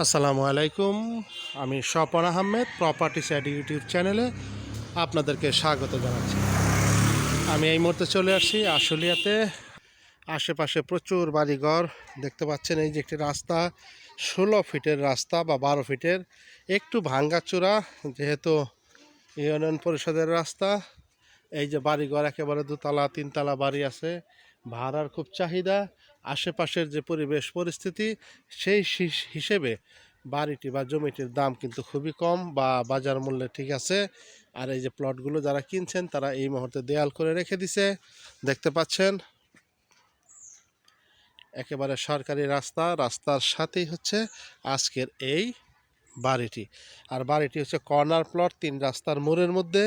আসসালামু আলাইকুম। আমি Swapan Ahmed property side YouTube চ্যানেলে আপনাদেরকে স্বাগত জানাচ্ছি। আমি এই মুহূর্তে চলে আসছি আশুলিয়াতে। আশেপাশে প্রচুর বাড়িঘর। দেখতে পাচ্ছেন এই যে একটি রাস্তা, ষোলো ফিটের রাস্তা বা বারো ফিটের। একটু ভাঙ্গাচূড়া, যেহেতু ইউনিয়ন পরিষদের রাস্তা। এই যে বাড়িঘর একেবারে দুতলা, তিনতলা বাড়ি আছে। ভাড়ার খুব চাহিদা। আশেপাশের যে পরিবেশ পরিস্থিতি, সেই হিসেবে বাড়িটি বা জমিটির দাম কিন্তু খুবই কম বা বাজার মূল্যে ঠিক আছে। আর এই যে প্লটগুলো যারা কিনছেন, তারা এই মুহূর্তে দেয়াল করে রেখে দিছে। দেখতে পাচ্ছেন? একেবারে সরকারি রাস্তা। রাস্তার সাথেই হচ্ছে আজকের এই বাড়িটি। আর বাড়িটি হচ্ছে কর্নার প্লট, তিন রাস্তার মোড়ের মধ্যে।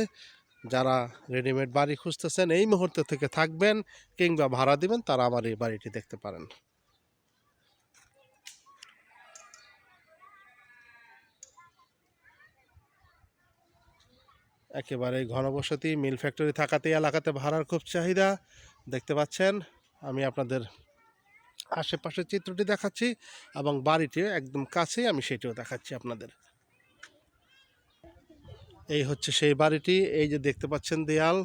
যারা রেডিমেড বাড়ি খুঁজতেছেন এই মুহূর্তে থেকে থাকবেন কিংবা ভাড়া দিবেন, তারা আমার এই বাড়িটি দেখতে পারেন। একেবারে ঘনবসতি, মিল ফ্যাক্টরি থাকাতে এলাকাতে ভাড়ার খুব চাহিদা। দেখতে পাচ্ছেন, আমি আপনাদের আশেপাশের চিত্রটি দেখাচ্ছি এবং বাড়িটিও একদম কাছেই আমি সেটিও দেখাচ্ছি আপনাদের। এই হচ্ছে সেই বাড়িটি, এই যে দেখতে পাচ্ছেন দেয়াল।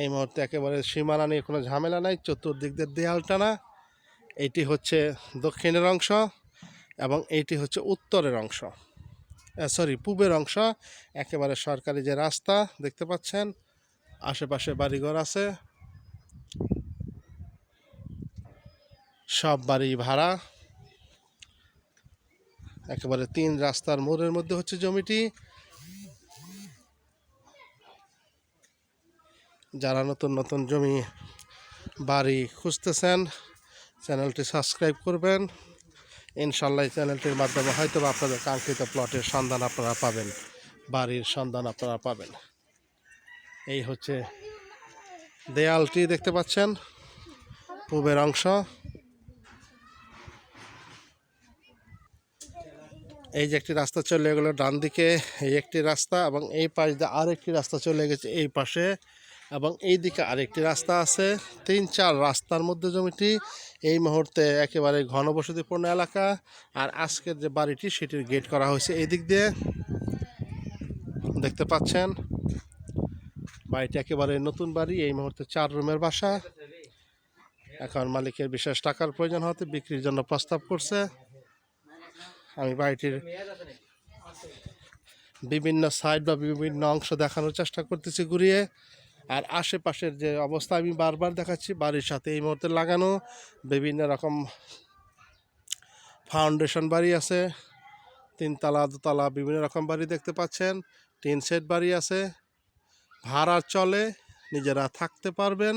এই মুহূর্তে একেবারে সীমানা নিয়ে কোনো ঝামেলা নাই, চতুর্দিক দিয়ে দেয়াল টানা। এটি হচ্ছে দক্ষিণের অংশ এবং এইটি হচ্ছে উত্তরের অংশ। সরি পূবের অংশ। একেবারে সরকারি যে রাস্তা, দেখতে পাচ্ছেন, আশেপাশে বাড়িঘর আছে। সব বাড়ি ভাড়া। একেবারে তিন রাস্তার মোড়ের মধ্যে হচ্ছে জমিটি। যারা নতুন নতুন জমি, বাড়ি খুঁজতেছেন, চ্যানেলটি সাবস্ক্রাইব করবেন। ইনশাল্লাহ চ্যানেলটির মাধ্যমে হয়তো আপনাদের কাঙ্ক্ষিত প্লটের সন্ধান আপনারা পাবেন, বাড়ির সন্ধান আপনারা পাবেন। এই হচ্ছে দেয়ালটি দেখতে পাচ্ছেন, পূবের অংশ। এই যে একটি রাস্তা চলে গেলো ডান দিকে এই একটি রাস্তা এবং এই পাশ দিয়ে আরেকটি রাস্তা চলে গেছে এই পাশে। এবং এই দিকে আরেকটি রাস্তা আছে। তিন চার রাস্তার মধ্যে জমিটি। এই মুহূর্তে একেবারে ঘনবসতিপূর্ণ এলাকা। আর আজকের যে বাড়িটি, সেটির গেট করা হয়েছে এই দিক দিয়ে। দেখতে পাচ্ছেন, বাড়িটি একেবারে নতুন বাড়ি। এই মুহূর্তে চার রুমের বাসা। এখন মালিকের বিশেষ টাকার প্রয়োজন হতে বিক্রির জন্য প্রস্তাব করছে। আমি বাড়িটির বিভিন্ন সাইড বা বিভিন্ন অংশ দেখানোর চেষ্টা করতেছি ঘুরিয়ে। আর আশেপাশের যে অবস্থা আমি বারবার দেখাচ্ছি, বাড়ির সাথে এই মুহূর্তে লাগানো, বিভিন্ন রকম ফাউন্ডেশন বাড়ি আছে, তিনতলা, দোতলা বিভিন্ন রকম বাড়ি দেখতে পাচ্ছেন, টিন সেট বাড়ি আছে, ভাড়া চলে, নিজেরা থাকতে পারবেন।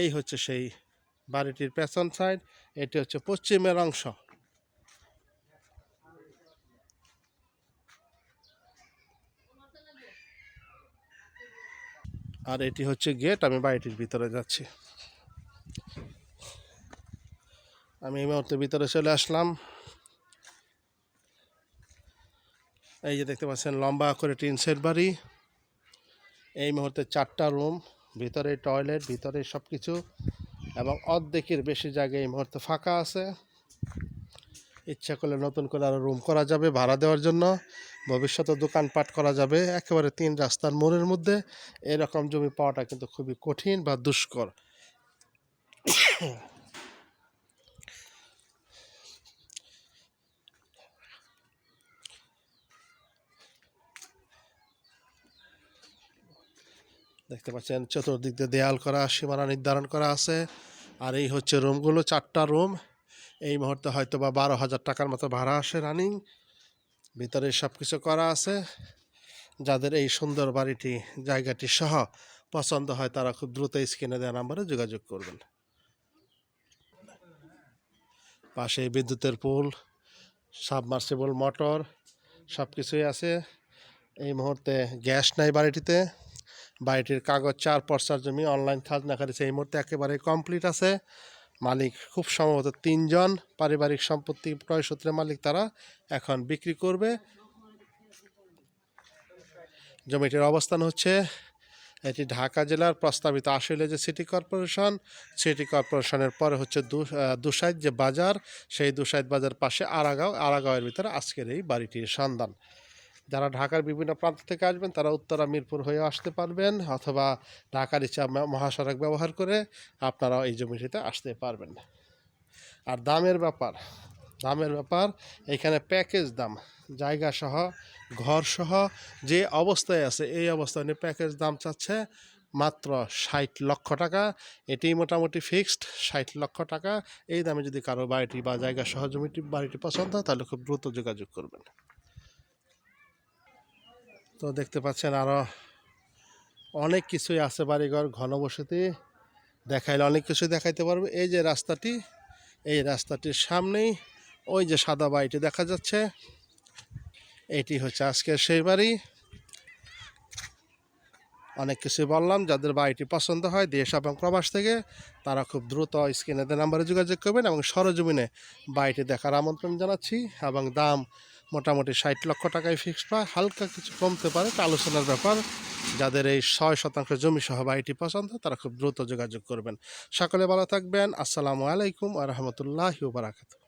এই হচ্ছে সেই বাড়িটির পেছন সাইড এটি হচ্ছে পশ্চিমের অংশ। আর এটি হচ্ছে গেট আমি বাড়িটির ভিতরে যাচ্ছি। আমি এই মুহূর্তে ভিতরে চলে আসলাম। এই যে দেখতে পাচ্ছেন, লম্বা করে টিন সেট বাড়ি। এই মুহূর্তে চারটা রুম, ভিতরে টয়লেট ভিতরে সব কিছু এবং অর্ধেকের বেশি জায়গায় এই মুহূর্তে ফাঁকা আছে। ইচ্ছা করলে নতুন করে আরও রুম করা যাবে, ভাড়া দেওয়ার জন্য। ভবিষ্যতে দোকানপাট করা যাবে। একেবারে তিন রাস্তার মোড়ের মধ্যে। এরকম জমি পাওয়াটা কিন্তু খুবই কঠিন বা দুষ্কর। দেখতে পাচ্ছেন, চতুর্দিক দিয়ে দেয়াল করা, সীমানা নির্ধারণ করা আছে। আর এই হচ্ছে রুমগুলো চারটা রুম এই মুহূর্তে হয়তো বা বারো হাজার টাকার মতো ভাড়া আসে রানিং। ভিতরে সব কিছু করা আছে। যাদের এই সুন্দর বাড়িটি, জায়গাটি সহ পছন্দ হয়, তারা খুব দ্রুত স্ক্রিনে দেওয়া নাম্বারে যোগাযোগ করবেন। পাশে বিদ্যুতের পুল, সাবমার্সিবল মোটর সব কিছুই আছে। এই মুহূর্তে গ্যাস নাই বাড়িটিতে। বাড়িটির কাগজ, চার পর্সার জমি, অনলাইন খাজনা খারিছে এই মুহূর্তে একেবারে কমপ্লিট আছে। মালিক। খুব সম্ভবত তিনজন পারিবারিক সম্পত্তি ক্রয় সূত্রে মালিক তারা এখন বিক্রি করবে। জমিটির অবস্থান হচ্ছে এটি ঢাকা জেলার প্রস্তাবিত আসলে যে সিটি কর্পোরেশন, সিটি কর্পোরেশনের পরে হচ্ছে দুসাইদ যে বাজার, সেই দুসাইদ বাজার পাশে আরাগাঁও, আরাগাঁওয়ের ভিতরে আজকের এই বাড়িটির সন্ধান। যারা ঢাকার বিভিন্ন প্রান্ত থেকে আসবেন, তারা উত্তরা, মিরপুর হয়ে আসতে পারবেন অথবা ঢাকার ইচ্ছা মহাসড়ক ব্যবহার করে আপনারা এই জমিটিতে আসতে পারবেন। আর দামের ব্যাপার দামের ব্যাপার, এখানে প্যাকেজ দাম, জায়গা সহ, ঘর সহ, যে অবস্থায় আছে, এই অবস্থায় প্যাকেজ দাম চাচ্ছে মাত্র ষাট লক্ষ টাকা। এটি মোটামুটি ফিক্সড, ষাট লক্ষ টাকা। এই দামে যদি কারও বাড়িটি বা জায়গা সহ জমিটি, বাড়িটি পছন্দ হয়, তাহলে খুব দ্রুত যোগাযোগ করবেন। তো দেখতে পাচ্ছেন আরও অনেক কিছুই আছে বাড়িঘর, ঘনবসতি। দেখাইলে অনেক কিছু দেখাইতে পারবে। এই যে রাস্তাটি, এই রাস্তাটির সামনেই ওই যে সাদা বাড়িটি দেখা যাচ্ছে। এটি হচ্ছে আজকের সেই বাড়ি। অনেক কিছু বললাম, যাদের বাড়িটি পছন্দ হয় দেশ এবং প্রবাস থেকে, তারা খুব দ্রুত স্ক্রিনে নাম্বারে যোগাযোগ করবেন এবং সরজমিনে বাড়িটি দেখার আমন্ত্রণ জানাচ্ছি এবং দাম মোটামুটি ষাট লক্ষ টাকায় ফিক্সড পায় হালকা কিছু কমতে পারে। তা আলোচনার ব্যাপার। যাদের এই ছয় শতাংশ জমি সহ বাড়িটি পছন্দ, তারা খুব দ্রুত যোগাযোগ করবেন। সকলে ভালো থাকবেন। আসসালামু আলাইকুম আ রহমতুল্লাহ বারাকাতু